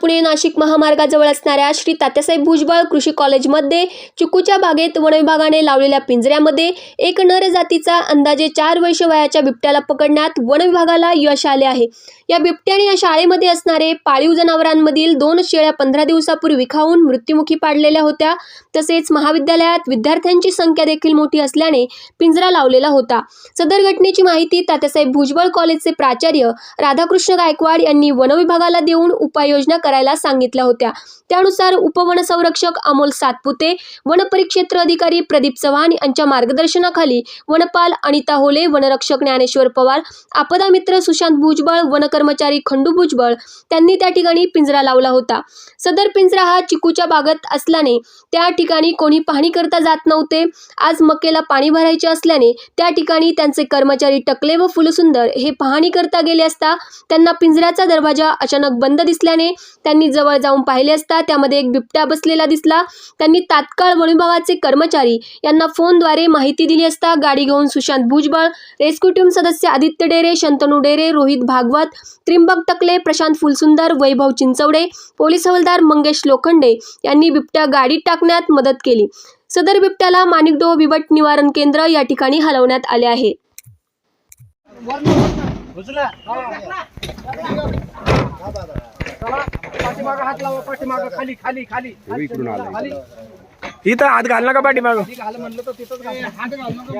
पुणे नाशिक महामार्गाजवळ असणाऱ्या श्री तात्यासाहेब भुजबळ कृषी कॉलेजमध्ये चिकूच्या बागेत वनविभागाने लावलेल्या पिंजऱ्यामध्ये एक नर जातीचा अंदाजे चार वर्ष वयाच्या बिबट्याला पकडण्यात वनविभागाला यश आले आहे. या बिबट्याने या शाळेमध्ये असणारे पाळीव जनावरांमधील दोन शेळ्या पंधरा दिवसापूर्वी खाऊन मृत्युमुखी पाडलेल्या होत्या. तसेच महाविद्यालयात विद्यार्थ्यांची संख्या देखील मोठी असल्याने पिंजरा लावलेला होता. सदर घटनेची माहिती तात्यासाहेब भुजबळ कॉलेजचे प्राचार्य राधाकृष्ण गायकवाड यांनी वनविभागाला देऊन उपाययोजना करायला सांगितल्या होत्या. त्यानुसार उपवनसंरक्षक अमोल सातपुते वनपरिक्षेत्र अधिकारी प्रदीप चव्हाण यांच्या मार्गदर्शनाखाली वनपाल अनिता होले वनरक्षक ज्ञानेश्वर पवार आपदा मित्र सुशांत भुजबळ वनकर्मचारी खंडू भुजबळ त्यांनी त्या ठिकाणी पिंजरा लावला होता. सदर पिंजरा हा चिकूच्या बागत असल्याने त्या ठिकाणी कोणी पाहणी करता जात नव्हते. आज मकेला पाणी भरायचे असल्याने त्या ठिकाणी त्यांचे कर्मचारी टकले व फुलसुंदर हे पाहणी करता गेले असता त्यांना पिंजऱ्याचा दरवाजा अचानक बंद दिसल्याने त्यांनी जवळ जाऊन पाहिले असता. त्यामध्ये एक बिबट्या बसलेला दिसला. त्यांनी तात्काळ वनविभागाचे कर्मचारी यांना फोनद्वारे माहिती दिली असता. गाडी घेऊन सुशांत भुजबळ रेस्क्यू टीम सदस्य आदित्य डेरे शंतनू डेरे रोहित भागवत त्रिंबक टकले प्रशांत फुलसुंदर वैभव चिंचवडे पोलीस हवालदार मंगेश लोखंडे यांनी बिबट्या गाडीत टाकण्यात मदत केली. सदर बिबट्याला माणिकडोह बिबट निवारण केंद्र या ठिकाणी हलवण्यात आले आहे. पाठीमागं हात लावा पाठीमागं खाली खाली खाली इकडून आला खाली इथं हात घाल नका पाठीमाग खाली घाल म्हणलं तर तिथंच घाल. हात घाल नको.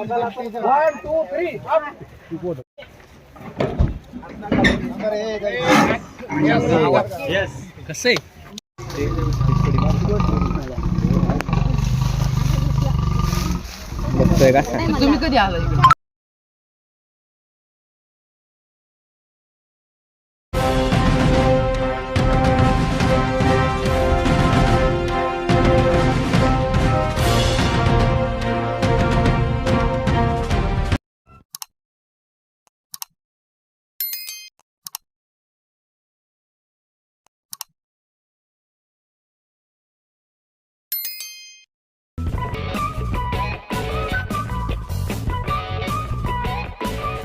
One, two, three, up. बघतोय का